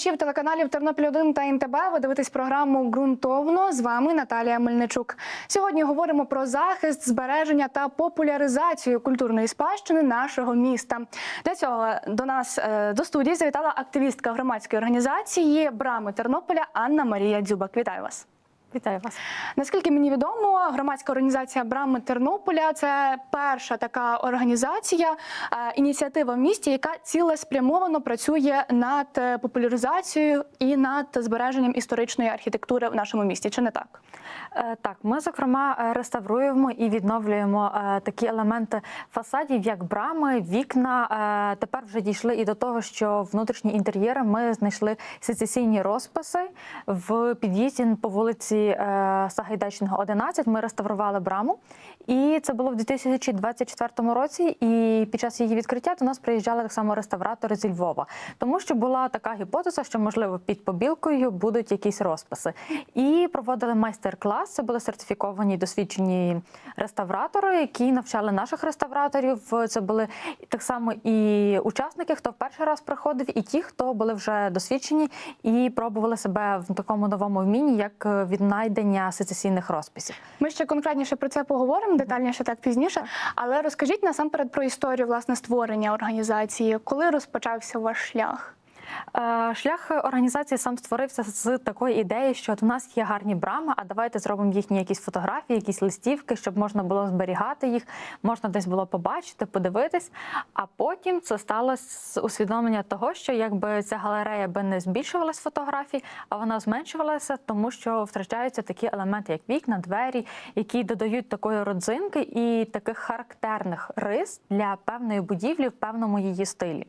глядачів телеканалів Тернопіль 1 та НТБ. Ви дивитесь програму ґрунтовно. З вами Наталія Мельничук. Сьогодні говоримо про захист, збереження та популяризацію культурної спадщини нашого міста. Для цього до нас е, до студії завітала активістка громадської організації Брами Тернополя Анна Марія Дзюбак. Вітаю вас. Вітаю вас. Наскільки мені відомо, громадська організація Брами Тернополя це перша така організація, е, ініціатива в місті, яка цілеспрямовано працює над е, популяризацією і над збереженням історичної архітектури в нашому місті. Чи не так? Е, Так, ми зокрема реставруємо і відновлюємо такі елементи фасадів, як брами, вікна. Тепер вже дійшли і до того, що внутрішні інтер'єри ми знайшли сецесійні розписи в під'їзді по вулиці е, Сагайдачного, 11. Ми реставрували браму, і це було в 2024 році. І під час її відкриття до нас приїжджали так само реставратори зі Львова, тому що була така гіпотеза, що можливо під побілкою будуть якісь розписи. І проводили майстер-клас. Це були сертифіковані досвідчені реставратори, які навчали наших реставраторів. Це були так само і учасники, хто в перший раз приходив, і ті, хто були вже досвідчені і пробували себе в такому новому вмінні, як віднайдення сецесійних розписів. Ми ще конкретніше про це поговоримо детальніше так пізніше. Але розкажіть насамперед про історію власне створення організації, коли розпочався ваш шлях. Е, Шлях організації сам створився з такої ідеї, що от у нас є гарні брами, а давайте зробимо їхні якісь фотографії, якісь листівки, щоб можна було зберігати їх, можна десь було побачити, подивитись. А потім це сталося з усвідомлення того, що якби ця галерея би не збільшувалась фотографій, а вона зменшувалася, тому що втрачаються такі елементи, як вікна, двері, які додають такої родзинки і таких характерних рис для певної будівлі в певному її стилі.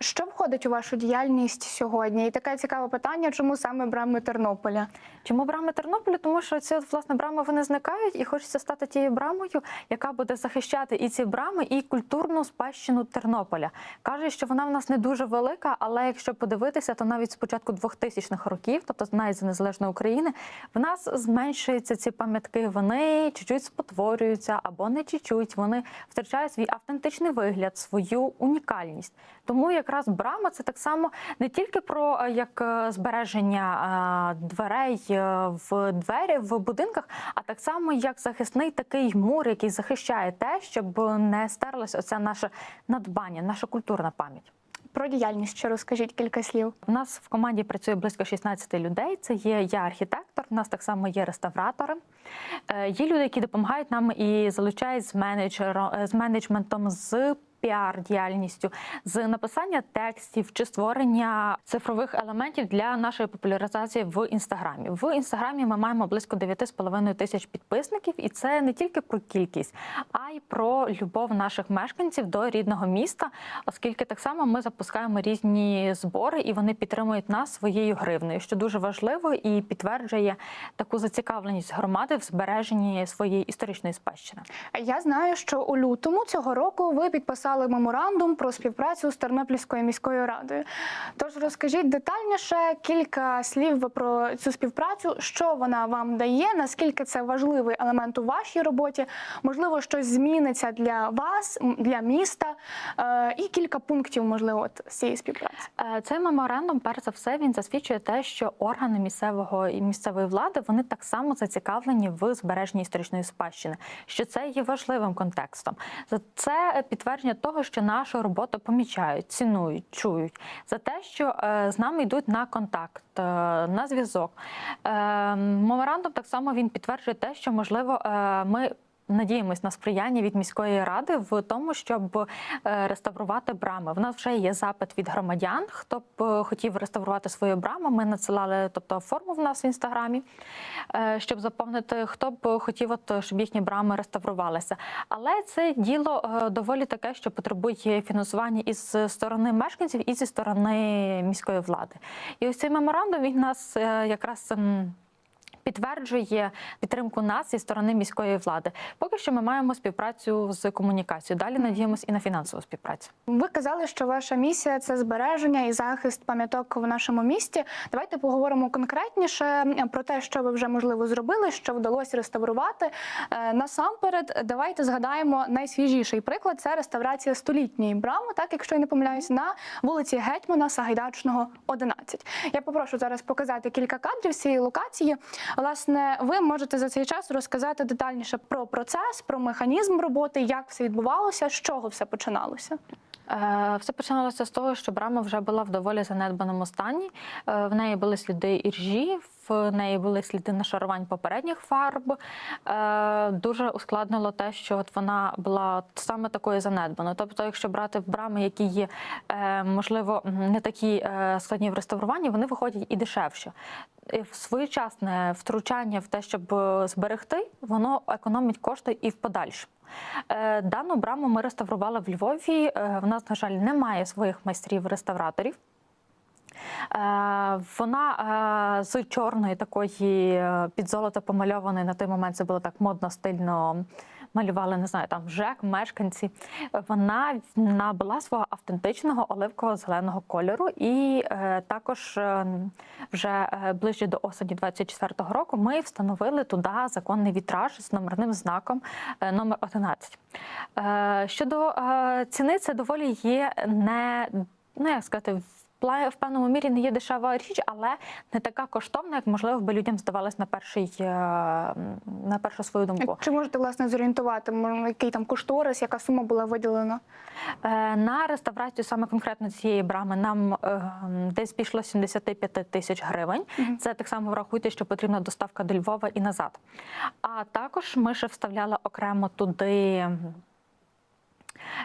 Що входить у вашу діяльність сьогодні? І таке цікаве питання, чому саме брами Тернополя? Чому брами Тернополя? Тому що ці власне брами вони зникають, і хочеться стати тією брамою, яка буде захищати і ці брами, і культурну спадщину Тернополя. Каже, що вона в нас не дуже велика, але якщо подивитися, то навіть з початку 2000-х років, тобто навіть за незалежної України, в нас зменшуються ці пам'ятки. Вони чуть-чуть спотворюються або не чуть-чуть. Вони втрачають свій автентичний вигляд, свою унікальність. Тому якраз брама це так само не тільки про е, як е, збереження е, дверей в двері в будинках, а так само як захисний такий мур, який захищає те, щоб не стерлось оце наше надбання, наша культурна пам'ять. Про діяльність ще розкажіть кілька слів. У нас в команді працює близько 16 людей. Це є я архітектор. У нас так само є реставратори. Є люди, які допомагають нам і залучають з менеджером з менеджментом з. Піар-діяльністю з написання текстів чи створення цифрових елементів для нашої популяризації в інстаграмі. В інстаграмі ми маємо близько 9,5 тисяч підписників, і це не тільки про кількість, а й про любов наших мешканців до рідного міста, оскільки так само ми запускаємо різні збори і вони підтримують нас своєю гривнею, що дуже важливо і підтверджує таку зацікавленість громади в збереженні своєї історичної спадщини. Я знаю, що у лютому цього року ви підписали меморандум про співпрацю з Тернопільською міською радою. Тож розкажіть детальніше кілька слів про цю співпрацю, що вона вам дає, наскільки це важливий елемент у вашій роботі, можливо, щось зміниться для вас, для міста, е, і кілька пунктів, можливо, от з цієї співпраці. Е, Цей меморандум, перш за все, він засвідчує те, що органи місцевого і місцевої влади вони так само зацікавлені в збереженні історичної спадщини, що це є важливим контекстом. Це підтвердження того, що нашу роботу помічають, цінують, чують за те, що е, з нами йдуть на контакт, е, на зв'язок. Е, Меморандум так само він підтверджує те, що можливо ми. Надіємось на сприяння від міської ради в тому, щоб е, реставрувати брами. В нас вже є запит від громадян, хто б е, хотів реставрувати свою браму. Ми надсилали тобто форму в нас в інстаграмі, е, щоб заповнити, хто б хотів, от, щоб їхні брами реставрувалися. Але це діло доволі таке, що потребує фінансування із сторони мешканців і зі сторони міської влади. І ось цей меморандум він нас якраз. Підтверджує підтримку нас зі сторони міської влади. Поки що ми маємо співпрацю з комунікацією. Далі надіємось і на фінансову співпрацю. Ви казали, що ваша місія це збереження і захист пам'яток в нашому місті. Давайте поговоримо конкретніше про те, що ви вже можливо зробили, що вдалося реставрувати. Е, Насамперед, давайте згадаємо найсвіжіший приклад це реставрація столітньої брами, так якщо я не помиляюсь, на вулиці Гетьмана Сагайдачного, 11. Я попрошу зараз показати кілька кадрів цієї локації. Власне, ви можете за цей час розказати детальніше про процес, про механізм роботи, як все відбувалося, з чого все починалося. Е, Все починалося з того, що брама вже була в доволі занедбаному стані. Е, В неї були сліди іржі, в неї були сліди нашарувань попередніх фарб. Е, Дуже ускладнило те, що от вона була саме такою занедбаною. Тобто, якщо брати брами, які є можливо не такі складні в реставруванні, вони виходять і дешевше. Своєчасне втручання в те, щоб е, зберегти, воно економить кошти і в подальшому. Е, Дану браму ми реставрували в Львові. Е, В нас, на жаль, немає своїх майстрів-реставраторів. Вона з чорної такої під золото помальованої на той момент це було так модно, стильно. Малювали, не знаю, там ЖЕК, мешканці. Вона набула свого автентичного оливково зеленого кольору, і е, також е, вже е, ближче до осені 24-го року ми встановили туди законний вітраж з номерним знаком е, номер 11. Е, щодо е, ціни, це доволі є не ну як сказати. В певному мірі не є дешева річ, але не така коштовна, як можливо би людям здавалось на перший е, на першу свою думку. Чи можете власне зорієнтувати, який там кошторис, яка сума була виділена? Е, На реставрацію саме конкретно цієї брами нам е, десь пішло 75 тисяч гривень. Це так само врахуйте, що потрібна доставка до Львова і назад. А також ми ще вставляли окремо туди.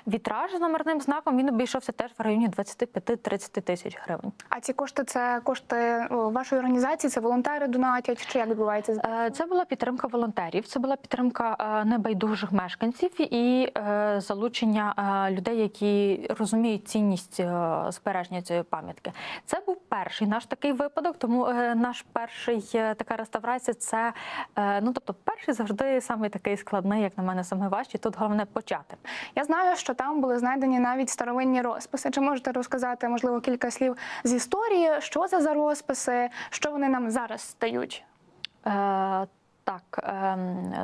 Вітраж з номерним знаком він обійшовся теж в районі 25-30 тисяч гривень. А ці кошти це кошти вашої організації, це волонтери донатять, чи як відбувається? Е, Це була підтримка волонтерів, це була підтримка е, небайдужих мешканців і е, залучення людей, які розуміють цінність збереження цієї пам'ятки. Це був перший наш такий випадок, тому наш перший така реставрація це ну тобто перший завжди саме такий складний, як на мене, саме важчий. Тут головне почати. Я знаю, що там були знайдені навіть старовинні розписи. Чи можете розказати, можливо, кілька слів з історії, що це за розписи, що вони нам зараз стають? Е, Так,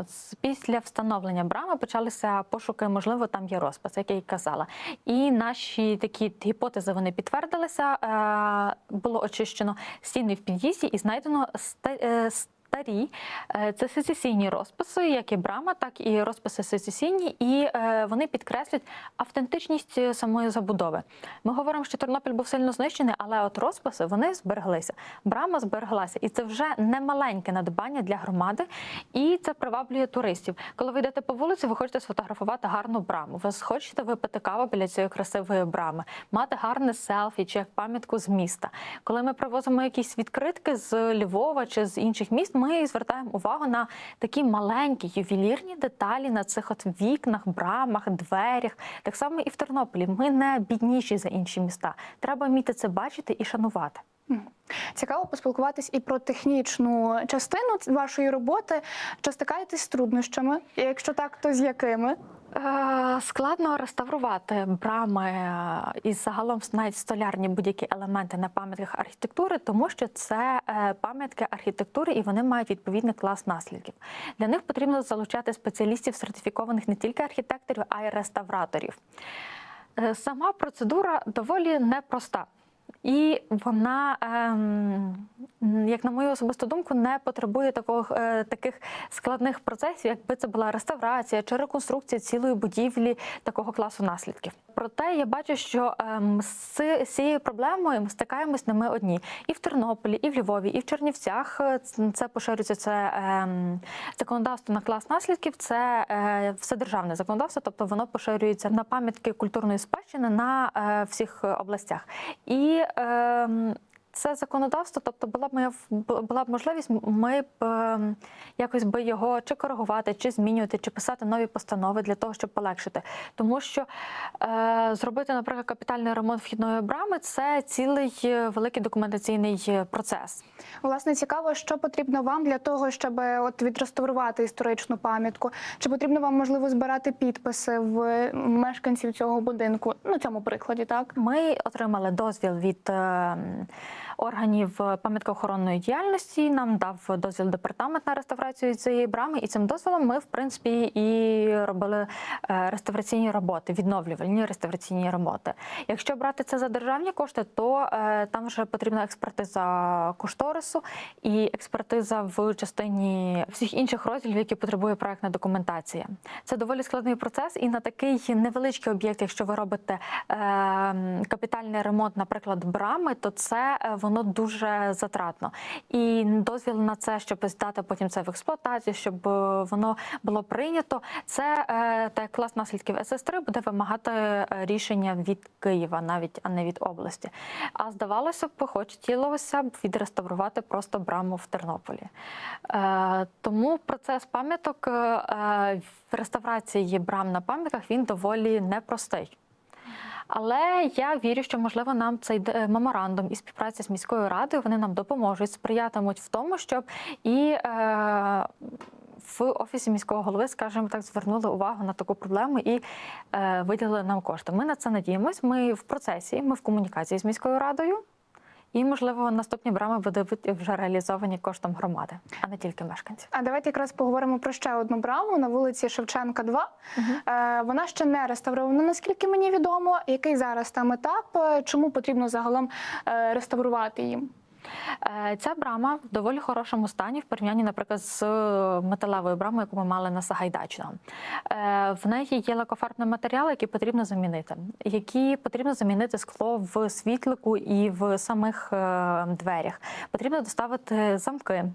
з- після встановлення брами почалися пошуки, можливо, там є розпис, як я й казала. І наші такі гіпотези вони підтвердилися. Е, Було очищено стіни в під'їзді і знайдено ста- Старі Е, це сецесійні розписи, як і брама, так і розписи сецесійні, і е, вони підкреслюють автентичність е, самої забудови. Ми говоримо, що Тернопіль був сильно знищений, але от розписи вони збереглися. Брама збереглася, і це вже не маленьке надбання для громади, і це приваблює туристів. Коли ви йдете по вулиці, ви хочете сфотографувати гарну браму. Ви хочете випити каву біля цієї красивої брами, мати гарне селфі чи як пам'ятку з міста. Коли ми привозимо якісь відкритки з Львова чи з інших міст, ми звертаємо увагу на такі маленькі ювелірні деталі на цих от вікнах, брамах, дверях. Так само і в Тернополі. Ми не бідніші за інші міста. Треба вміти це бачити і шанувати. Цікаво поспілкуватись і про технічну частину вашої роботи. Чи стикаєтесь з труднощами? Якщо так, то з якими? Е, Складно реставрувати брами е, і загалом навіть столярні будь-які елементи на пам'ятках архітектури, тому що це е, пам'ятки архітектури і вони мають відповідний клас наслідків. Для них потрібно залучати спеціалістів, сертифікованих не тільки архітекторів, а й реставраторів. Сама процедура доволі непроста. І вона, ем, як на мою особисту думку, не потребує такого, е, таких складних процесів, якби це була реставрація чи реконструкція цілої будівлі такого класу наслідків. Проте я бачу, що ем, з цією проблемою ми стикаємось не ми одні. І в Тернополі, і в Львові, і в Чернівцях е, це поширюється це ем, законодавство на клас наслідків. Це е, вседержавне законодавство, тобто воно поширюється на пам'ятки культурної спадщини на е, всіх областях. І ем, це законодавство, тобто була б моя була б можливість, ми б ем, якось би його чи коригувати, чи змінювати, чи писати нові постанови для того, щоб полегшити. Тому що е, зробити, наприклад, капітальний ремонт вхідної брами це цілий е, великий документаційний е, процес. Власне, цікаво, що потрібно вам для того, щоб от відреставрувати історичну пам'ятку. Чи потрібно вам можливо збирати підписи в мешканців цього будинку? Ну, цьому прикладі, так Ми отримали дозвіл від е, органів пам'яткоохоронної діяльності. Нам дав дозвіл департамент на реставрацію цієї брами, і цим дозволом ми, в принципі, і робили е, реставраційні роботи, відновлювальні реставраційні роботи. Якщо брати це за державні кошти, то е, там вже потрібна експертиза кошторису і експертиза в частині всіх інших розділів, які потребує проектна документація. Це доволі складний процес, і на такий невеличкий об'єкт, якщо ви робите е, капітальний ремонт, наприклад, брами, то це е, воно дуже затратно. І дозвіл на це, щоб здати потім це в експлуатацію, щоб е, воно було прийнято. Це е, так клас наслідків СС3 буде вимагати е, рішення від Києва, навіть а не від області. А здавалося б, хотілося б відреставрувати просто браму в Тернополі. Тому процес пам'яток реставрації брам на пам'ятках він доволі непростий. Але я вірю, що можливо нам цей е, меморандум і співпраця з міською радою вони нам допоможуть, сприятимуть в тому, щоб і е, в офісі міського голови, скажімо так, звернули увагу на таку проблему і е, виділили нам кошти. Ми на це надіємось. Ми в процесі, ми в комунікації з міською радою. І, можливо, наступні брами будуть вже реалізовані коштом громади, а не тільки мешканців. А давайте якраз поговоримо про ще одну браму на вулиці Шевченка, 2. Е, вона ще не реставрована, наскільки мені відомо. Який зараз там етап? Е, Чому потрібно загалом е, реставрувати її? Е, Ця брама в доволі хорошому стані в порівнянні, наприклад, з металевою брамою, яку ми мали на Сагайдачного. Е, В неї є лакофарбний матеріал, який потрібно замінити, які потрібно замінити скло в світлику і в самих е, дверях. Потрібно доставити замки.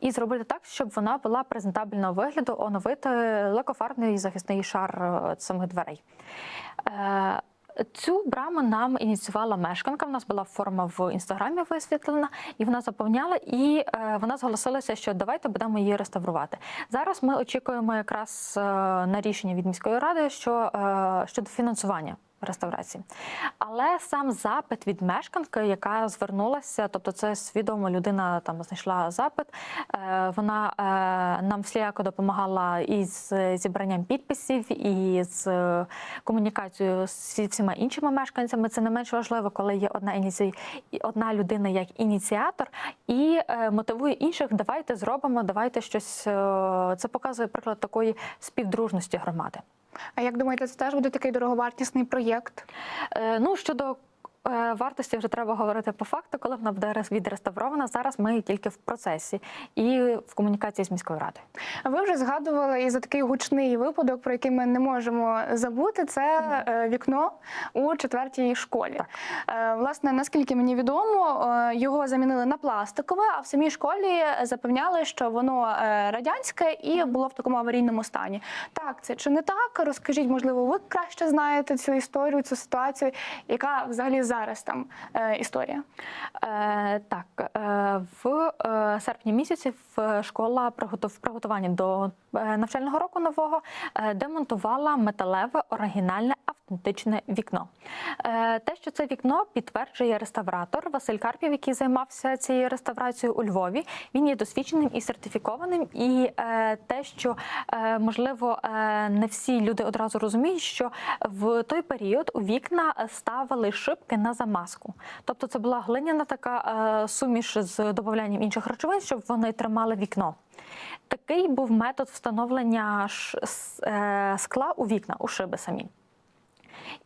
І зробити так, щоб вона була презентабельного вигляду, оновити лакофарбний захисний шар е, самих дверей. Цю браму нам ініціювала мешканка. В нас була форма в інстаграмі висвітлена, і вона заповняла, і е, вона зголосилася, що давайте будемо її реставрувати. Зараз ми очікуємо якраз е, на рішення від міської ради, що е, щодо фінансування. Реставрації, але сам запит від мешканки, яка звернулася, тобто це свідома людина там знайшла запит. е, Вона е, нам всіляко допомагала із зібранням підписів, і з комунікацією з всіма іншими мешканцями. Це не менш важливо, коли є одна ініці... одна людина як ініціатор і е, мотивує інших. Давайте зробимо, давайте щось. Це показує приклад такої співдружності громади. А як думаєте, це теж буде такий дороговартісний проєкт? Е, Ну щодо вартості, вже треба говорити по факту, коли вона буде рес- відреставрована. Зараз ми тільки в процесі і в комунікації з міською радою. Ви вже згадували і за такий гучний випадок, про який ми не можемо забути. Це е, вікно у четвертій школі. Е, Власне, наскільки мені відомо, е, його замінили на пластикове, а в самій школі запевняли, що воно е, радянське і було в такому аварійному стані. Так, це чи не так? Розкажіть, можливо, ви краще знаєте цю історію, цю ситуацію, яка взагалі зараз там е, історія? Е, так, е, в серпні місяці в школа приготов приготування до навчального року нового е, демонтувала металеве оригінальне автентичне вікно. Е, те, що це вікно підтверджує реставратор Василь Карпів, який займався цією реставрацією у Львові. Він є досвідченим і сертифікованим. І е, те, що е, можливо е, не всі люди одразу розуміють, що в той період у вікна ставили шибки на замазку. Тобто це була глиняна така е, суміш з додаванням інших речовин, щоб вони тримали вікно. Такий був метод встановлення е, скла у вікна, у шиби самі.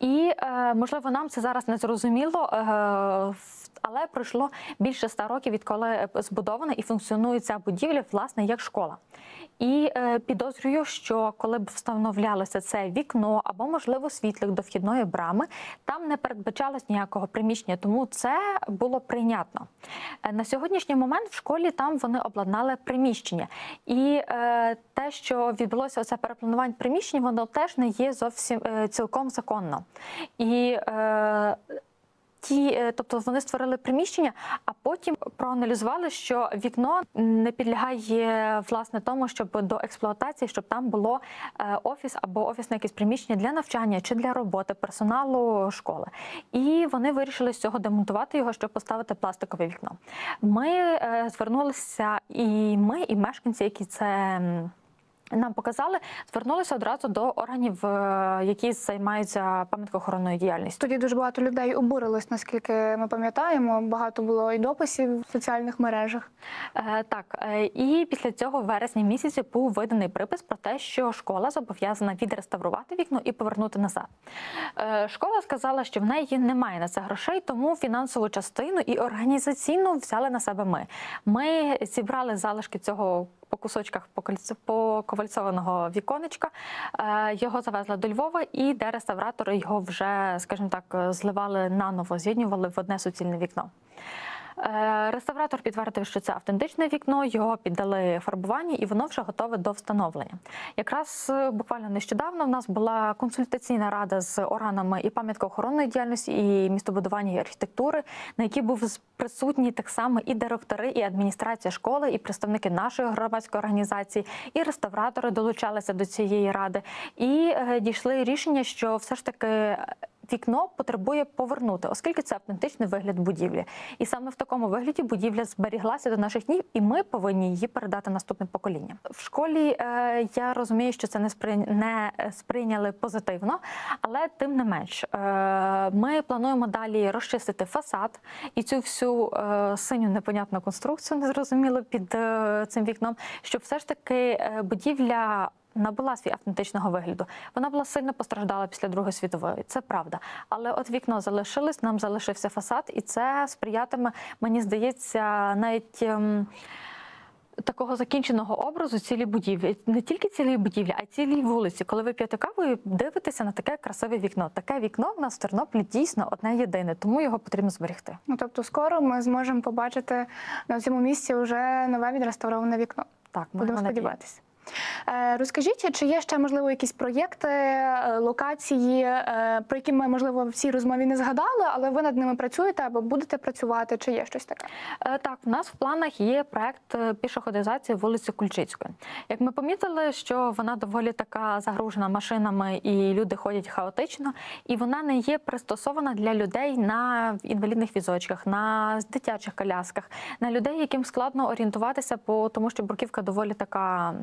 І е, можливо, нам це зараз не зрозуміло, е, але пройшло більше ста років, відколи збудована і функціонує ця будівля, власне, як школа. І е, підозрюю, що коли б встановлялося це вікно або, можливо, світлик до вхідної брами, там не передбачалось ніякого приміщення, тому це було прийнятно. Е, На сьогоднішній момент в школі там вони обладнали приміщення. І е, те, що відбулося оце перепланування приміщень, воно теж не є зовсім е, цілком законно. І е, ті, е, тобто вони створили приміщення, а потім проаналізували, що вікно не підлягає власне тому, щоб до експлуатації, щоб там було е, офіс або офісне якесь приміщення для навчання чи для роботи персоналу школи. І вони вирішили з цього демонтувати його, щоб поставити пластикове вікно. Ми е, звернулися, і ми, і мешканці, які це. Нам показали, звернулися одразу до органів, е, які займаються пам'яткоохоронною діяльністю. Тоді дуже багато людей обурилось, наскільки ми пам'ятаємо. Багато було і дописів в соціальних мережах. Е, Так, е, і після цього в вересні місяці був виданий припис про те, що школа зобов'язана відреставрувати вікно і повернути назад. Е, Школа сказала, що в неї немає на це грошей, тому фінансову частину і організаційну взяли на себе ми. Ми зібрали залишки цього по кусочках поковальцованого віконечка. Е, Його завезли до Львова, і де реставратори його вже, скажімо так, зливали наново, з'єднували в одне суцільне вікно. Е, Реставратор підтвердив, що це автентичне вікно, його піддали фарбуванню, і воно вже готове до встановлення. Якраз е, буквально нещодавно в нас була консультаційна рада з органами і пам'яткоохоронної діяльності, і містобудування і архітектури, на якій був присутні так само і директори, і адміністрація школи, і представники нашої громадської організації, і реставратори долучалися до цієї ради, і е, дійшли рішення, що все ж таки вікно потребує повернути, оскільки це автентичний вигляд будівлі. І саме в такому вигляді будівля зберіглася до наших днів, і ми повинні її передати наступним поколінням. В школі е, я розумію, що це не сприйня... не сприйняли позитивно, але тим не менш, е, ми плануємо далі розчистити фасад і цю всю е, синю непонятну конструкцію, незрозуміло під е, цим вікном, щоб все ж таки е, будівля набула свій автентичного вигляду. Вона була сильно постраждала після Другої світової, це правда. Але от вікно залишилось, нам залишився фасад, і це сприятиме, мені здається, навіть. ем, Такого закінченого образу цілій будівлі, не тільки цілій будівлі, а й цілій вулиці. Коли ви п'єте каву і дивитеся на таке красиве вікно. Таке вікно в нас в Тернополі дійсно одне єдине, тому його потрібно зберегти. Ну тобто, скоро ми зможемо побачити на цьому місці вже нове відреставроване вікно. Так, Будемо сподіватися. Е, Розкажіть, чи є ще можливо якісь проєкти, е, локації, е, про які ми можливо в цій розмові не згадали, але ви над ними працюєте або будете працювати? Чи є щось таке? Так, в нас в планах є проект пішоходизації вулиці Кульчицької. Як ми помітили, що вона доволі така загружена машинами і люди ходять хаотично, і вона не є пристосована для людей на інвалідних візочках, на дитячих колясках, на людей, яким складно орієнтуватися, по тому що бруківка доволі така.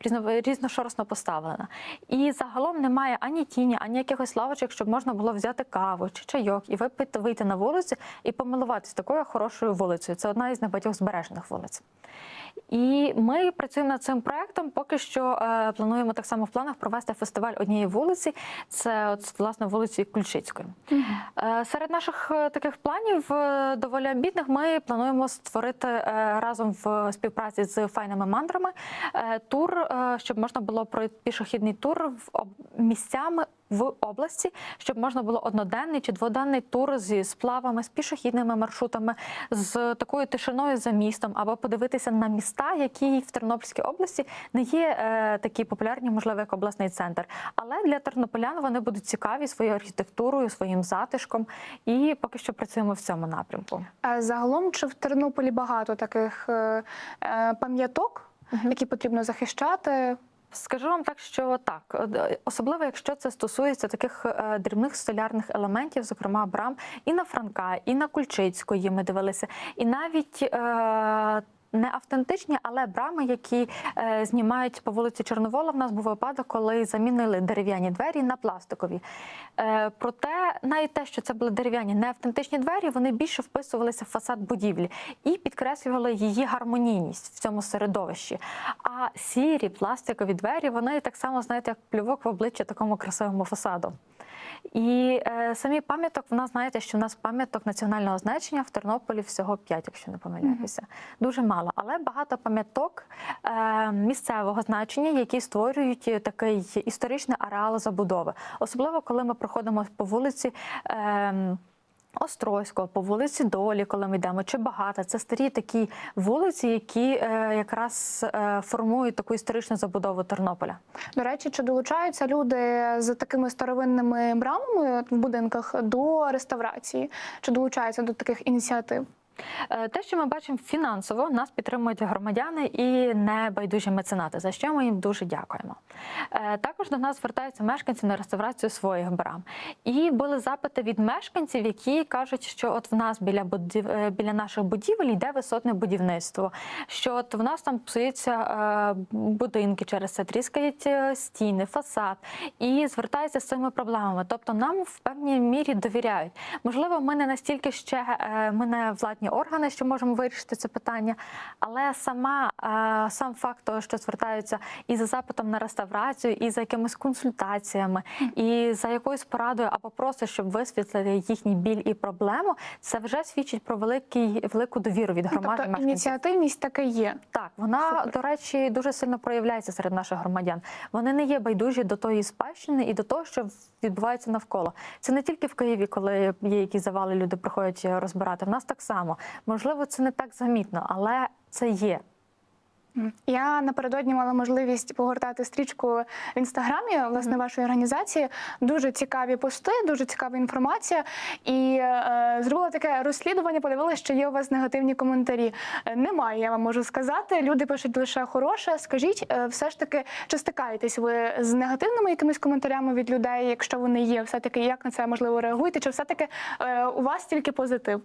Різно- різношоросно поставлена. І загалом немає ані тіні, ані якихось лавочок, щоб можна було взяти каву чи чайок і випити, вийти на вулицю і помилуватися такою хорошою вулицею. Це одна із небагатьох збережених вулиць. І ми працюємо над цим проектом. Поки що е, плануємо так само в планах провести фестиваль однієї вулиці. Це от власне вулиці Кульчицької. Е, Серед наших е, таких планів е, доволі амбітних ми плануємо створити е, разом в співпраці з файними мандрами е, тур, щоб можна було пройти пішохідний тур в місцями. В області, щоб можна було одноденний чи дводенний тур зі сплавами, з пішохідними маршрутами, з такою тишиною за містом, або подивитися на міста, які в Тернопільській області не є е, такі популярні, можливо, як обласний центр. Але для тернополян вони будуть цікаві своєю архітектурою, своїм затишком. І поки що працюємо в цьому напрямку. Е, Загалом, чи в Тернополі багато таких е, е, пам'яток, які потрібно захищати? Скажу вам так, що так, е, особливо якщо це стосується таких е, дрібних столярних елементів, зокрема брам, і на Франка, і на Кульчицької ми дивилися, і навіть. Е- не автентичні, але брами, які е, знімають по вулиці Чорновола. В нас був випадок, коли замінили дерев'яні двері на пластикові. Е, проте, навіть те, що це були дерев'яні не автентичні двері, вони більше вписувалися в фасад будівлі і підкреслювали її гармонійність в цьому середовищі. А сірі пластикові двері вони так само знаєте, як плювок в обличчя такому красивому фасаду. І е, самі пам'яток, в нас знаєте, що в нас пам'яток національного значення в Тернополі всього 5, якщо не помиляюся. Дуже мало, але багато пам'яток е, місцевого значення, які створюють такий історичний ареал забудови. Особливо коли ми проходимо по вулиці. Е, Острозького, по вулиці Долі, коли ми йдемо, чи багато. Це старі такі вулиці, які е, якраз е, формують таку історичну забудову Тернополя. До речі, чи долучаються люди з такими старовинними брамами в будинках до реставрації? Чи долучаються до таких ініціатив? Е, Те, що ми бачимо фінансово, нас підтримують громадяни і небайдужі меценати, за що ми їм дуже дякуємо. Е, Також до нас звертаються мешканці на реставрацію своїх брам. І були запити від мешканців, які кажуть, що от в нас біля будів... е, біля наших будівель йде висотне будівництво. Що от в нас там псуються будинки через це, тріскають стіни, фасад і звертаються з цими проблемами. Тобто нам в певній мірі довіряють. Можливо, ми не настільки ще ми не владні органи, що можемо вирішити це питання, але сама е, сам факт того, що звертаються і за запитом на реставрацію, і за якимись консультаціями, і за якоюсь порадою, або просто щоб висвітлити їхній біль і проблему, це вже свідчить про великий велику довіру від Ну, громади. тобто мешканців. ініціативність таки є. Так, вона, Супер. до речі, дуже сильно проявляється серед наших громадян. Вони не є байдужі до тої спадщини і до того, що відбувається навколо. Це не тільки в Києві, коли є якісь завали, люди приходять розбирати. В нас так само. Можливо, це не так замітно, але це є. Я напередодні мала можливість погортати стрічку в інстаграмі власне вашої організації. Дуже цікаві пости, дуже цікава інформація. І е, зробила таке розслідування. Подивилася, що є у вас негативні коментарі. Е, Немає, я вам можу сказати. Люди пишуть лише хороше. Скажіть, е, все ж таки, чи стикаєтесь ви з негативними якимись коментарями від людей? Якщо вони є, все таки як на це можливо реагуєте? Чи все таки е, у вас тільки позитив?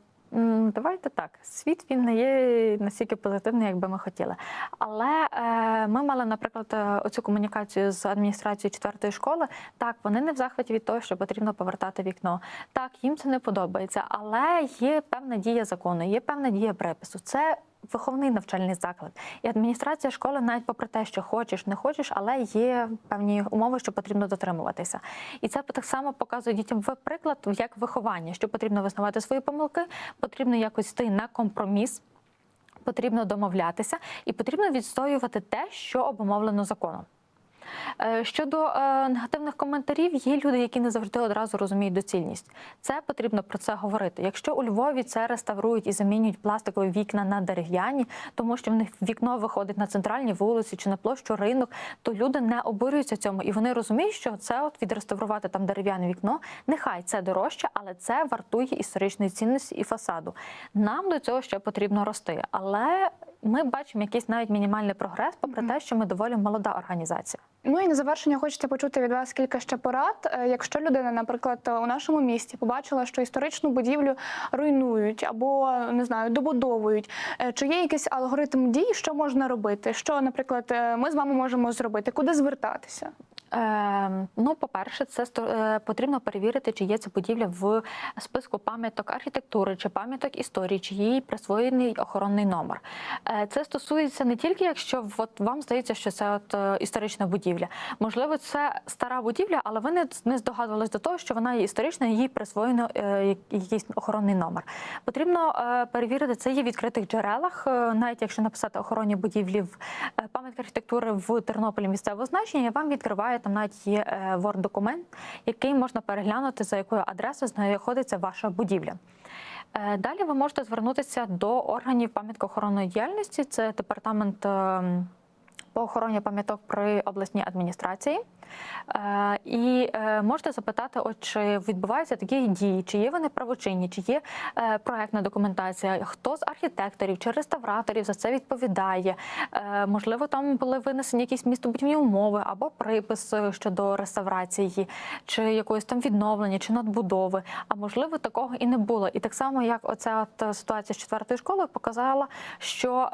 Давайте так. Світ він не є настільки позитивний, як би ми хотіли. Але е, ми мали, наприклад, е, оцю комунікацію з адміністрацією четвертої школи. Так, вони не в захваті від того, що потрібно повертати вікно. Так, їм це не подобається, але є певна дія закону, є певна дія припису. Це виховний навчальний заклад. І адміністрація школи, навіть попри те, що хочеш, не хочеш, але є певні умови, що потрібно дотримуватися. І це так само показує дітям в приклад як виховання, що потрібно визнавати свої помилки, потрібно якось йти на компроміс. Потрібно домовлятися і потрібно відстоювати те, що обумовлено законом. Е, Щодо е, негативних коментарів, є люди, які не завжди одразу розуміють доцільність. Це потрібно про це говорити. Якщо у Львові це реставрують і замінюють пластикові вікна на дерев'яні, тому що в них вікно виходить на центральні вулиці чи на площу ринок, то люди не обурюються цьому, і вони розуміють, що це от відреставрувати там дерев'яне вікно. Нехай це дорожче, але це вартує історичної цінності і фасаду. Нам до цього ще потрібно рости, але ми бачимо якийсь навіть мінімальний прогрес, попри те, що ми доволі молода організація. Ну і на завершення хочеться почути від вас кілька ще порад. Е, Якщо людина, наприклад, у нашому місті побачила, що історичну будівлю руйнують або не знаю, добудовують, е, чи є якийсь алгоритм дій, що можна робити? Що, наприклад, е, ми з вами можемо зробити? Куди звертатися? Е, ну, по-перше, це е, потрібно перевірити, чи є ця будівля в списку пам'яток архітектури чи пам'яток історії, чи їй присвоєний охоронний номер. Е, це стосується не тільки, якщо от вам здається, що це от, е, історична будівля. Можливо, це стара будівля, але ви не, здогадувались до того, що вона є історична, їй присвоєно якийсь охоронний номер. Потрібно перевірити, це є в відкритих джерелах, навіть якщо написати охоронні будівлі в пам'ятки архітектури в Тернополі місцевого значення, вам відкриває там навіть є е, Word-документ, який можна переглянути, за якою адресою знаходиться ваша будівля. Е, Далі ви можете звернутися до органів пам'яткоохоронної діяльності. Це департамент ем, по охороні пам'яток при обласній адміністрації. Е, І е, можете запитати, от чи відбуваються такі дії, чи є вони правочинні, чи є е, проектна документація, хто з архітекторів чи реставраторів за це відповідає. Можливо, там були винесені якісь містобудівні умови або припис щодо реставрації, чи якоїсь там відновлення, чи надбудови. А можливо, такого і не було. І так само, як оця от ситуація з четвертою школою показала, що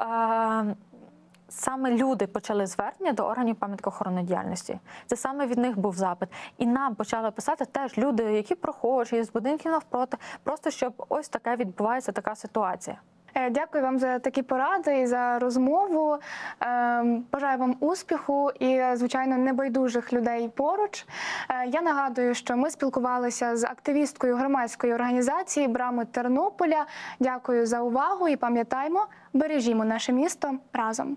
Саме люди почали звернення до органів пам'яткоохоронної діяльності. Це саме від них був запит. І нам почали писати теж люди, які прохожі з будинків навпроти, просто щоб ось таке відбувається така ситуація. Е, Дякую вам за такі поради і за розмову. Ем, Бажаю вам успіху і, звичайно, небайдужих людей поруч. Е, Я нагадую, що ми спілкувалися з активісткою громадської організації Брами Тернополя. Дякую за увагу і пам'ятаймо, бережімо наше місто разом.